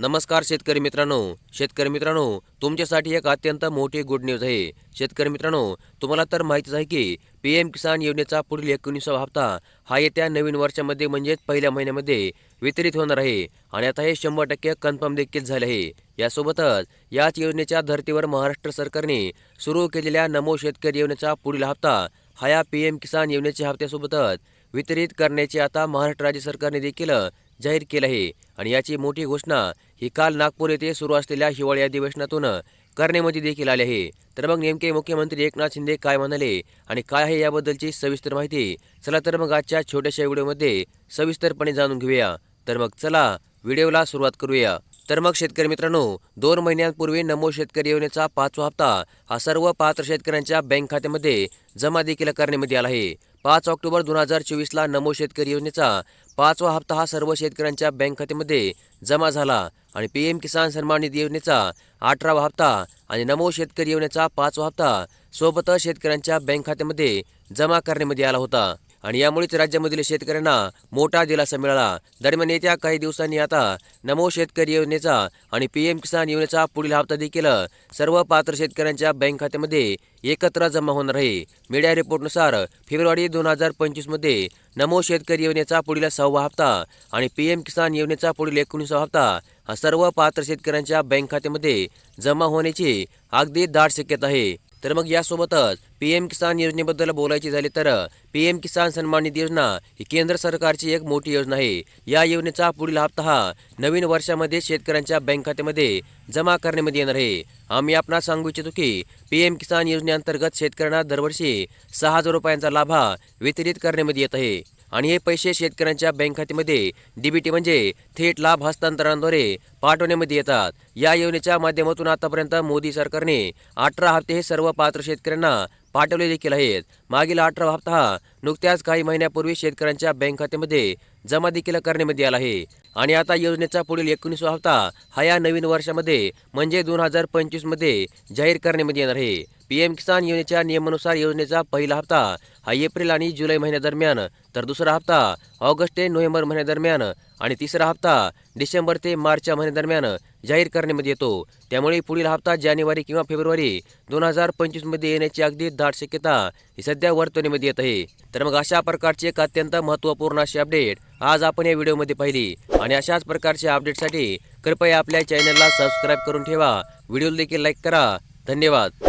नमस्कार शेतकरी मित्रांनो. शेतकरी मित्रांनो तुमच्यासाठी एक अत्यंत मोठी गुड न्यूज आहे. शेतकरी मित्रांनो तुम्हाला तर माहितीच आहे की पी एम किसान योजनेचा पुढील एकोणीसावा हप्ता हा येत्या नवीन वर्षामध्ये म्हणजेच पहिल्या महिन्यामध्ये वितरित होणार आहे आणि आता हे शंभर टक्के कन्फर्म देखील झाले आहे. यासोबतच याच योजनेच्या धर्तीवर महाराष्ट्र सरकारने सुरू केलेल्या नमो शेतकरी योजनेचा पुढील हप्ता हा या पी एम किसान योजनेच्या हप्त्यासोबतच वितरित करण्याची आता महाराष्ट्र राज्य सरकारने देखील जाहीर केलं आहे. आणि याची मोठी घोषणा ही काल नागपूर येथे सुरू असलेल्या हिवाळी अधिवेशनातून करण्यामध्ये देखील आले आहे. तर मग नेमके मुख्यमंत्री एकनाथ शिंदे काय म्हणाले आणि काय आहे याबद्दलची सविस्तर माहिती चला तर मग आजच्या छोट्याशा व्हिडिओमध्ये सविस्तरपणे जाणून घेऊया. तर मग चला व्हिडिओला सुरुवात करूया. तर मग शेतकरी मित्रांनो दोन महिन्यांपूर्वी नमो शेतकरी योजनेचा पाचवा हप्ता हा सर्व पात्र शेतकऱ्यांच्या बँक खात्यामध्ये जमा देखील करण्यामध्ये आला आहे. पाच ऑक्टोबर दोन हजार चोवीसला नमो शेतकरी योजनेचा पाचवा हप्ता हा सर्व शेतकऱ्यांच्या बँक खात्यामध्ये जमा झाला आणि पी एम किसान सन्मान निधी योजनेचा अठरावा हप्ता आणि नमो शेतकरी योजनेचा पाचवा हप्ता सोबतच शेतकऱ्यांच्या बँक खात्यामध्ये जमा करण्यामध्ये आला होता. आणि यामुळेच राज्यामधील शेतकऱ्यांना मोठा दिलासा मिळाला. दरम्यान येत्या काही दिवसांनी आता नमो शेतकरी योजनेचा आणि पी एम किसान योजनेचा पुढील हप्ता देखील सर्व पात्र शेतकऱ्यांच्या बँक खात्यामध्ये एकत्र जमा होणार आहे. मीडिया रिपोर्टनुसार फेब्रुवारी दोन हजार पंचवीसमध्ये नमो शेतकरी योजनेचा पुढील सहावा हप्ता आणि पी एम किसान योजनेचा पुढील एकोणीसावा हप्ता हा सर्व पात्र शेतकऱ्यांच्या बँक खात्यामध्ये जमा होण्याची अगदी दाट शक्यता आहे. तर मग यासोबतच पी एम किसान योजनेबद्दल बोलायची झाली तर पी एम किसान सन्मान निधी योजना ही केंद्र सरकारची एक मोठी योजना आहे. या योजनेचा पुढील हप्ता हा नवीन वर्षामध्ये शेतकऱ्यांच्या बँक खात्यामध्ये जमा करण्यामध्ये येणार आहे. आम्ही आपणास सांगू इच्छितो की पी एम किसान योजनेअंतर्गत शेतकऱ्यांना दरवर्षी सहा हजार रुपयांचा लाभ हा वितरित करण्यामध्ये येत आहे. आणि हे पैसे शेतकऱ्यांच्या बँक खात्यामध्ये डीबीटी म्हणजे थेट लाभ हस्तांतरणाद्वारे पाठवण्यामध्ये येतात. या योजनेच्या माध्यमातून आतापर्यंत मोदी सरकारने अठरा हप्ते हे सर्व पात्र शेतकऱ्यांना पाठवले देखील आहेत. मागील अठरा हप्ता हा नुकत्याच काही महिन्यापूर्वी शेतकऱ्यांच्या बँक खात्यामध्ये जमा देखील करण्यामध्ये आला आहे. आणि आता योजनेचा पुढील एकोणीसवा हप्ता हा या नवीन वर्षामध्ये म्हणजे दोन हजार पंचवीसमध्ये जाहीर करण्यामध्ये येणार आहे. पी एम किसान योजनेच्या नियमानुसार योजनेचा पहिला हप्ता हा एप्रिल आणि जुलै महिन्यादरम्यान तर दुसरा हप्ता ऑगस्ट ते नोव्हेंबर महिन्यादरम्यान आणि तिसरा हप्ता डिसेंबर ते मार्चच्या महिन्यादरम्यान जाहीर करण्यामध्ये येतो. त्यामुळे पुढील हप्ता जानेवारी किंवा फेब्रुवारी दोन हजार पंचवीसमध्ये येण्याची अगदी दाट शक्यता ही सध्या वर्तवणीमध्ये येत आहे. तर मग अशा प्रकारची एक अत्यंत महत्त्वपूर्ण अशी अपडेट आज आपण या व्हिडिओमध्ये पाहिली. आणि अशाच प्रकारच्या अपडेटसाठी कृपया आपल्या चॅनलला सबस्क्राईब करून ठेवा. व्हिडिओला देखील लाईक करा. धन्यवाद.